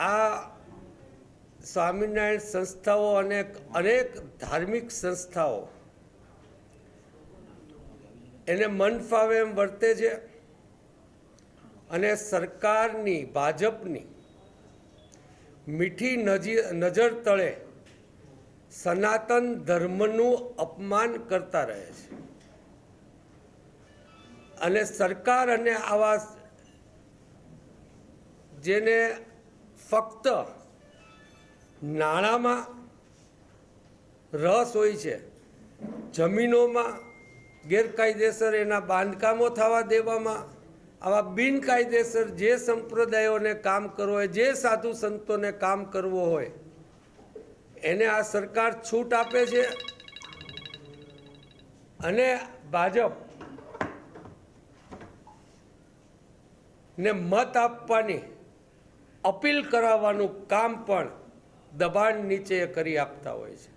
આ સ્વામિનારાયણ સંસ્થાઓ અને અનેક ધાર્મિક સંસ્થાઓ એને મન ફાવે એમ વર્તે છે અને સરકારની, ભાજપની મીઠી નજી, નજર તળે સનાતન ધર્મનું અપમાન કરતા રહે છે. અને સરકાર અને આવા જેને ફક્ત નાણાંમાં રસ હોય છે. જમીનોમાં ગેરકાયદેસર એના બાંધકામો થવા દેવામાં આવા બિનકાયદેસર જે સંપ્રદાયોને કામ કરવું હોય, જે સાધુ સંતોને કામ કરવો હોય, એને આ સરકાર છૂટ આપે છે. અને ભાજપ ને મત આપવાની અપીલ કરાવવાનું કામ પણ દબાણ નીચે કરી આપતા હોય છે.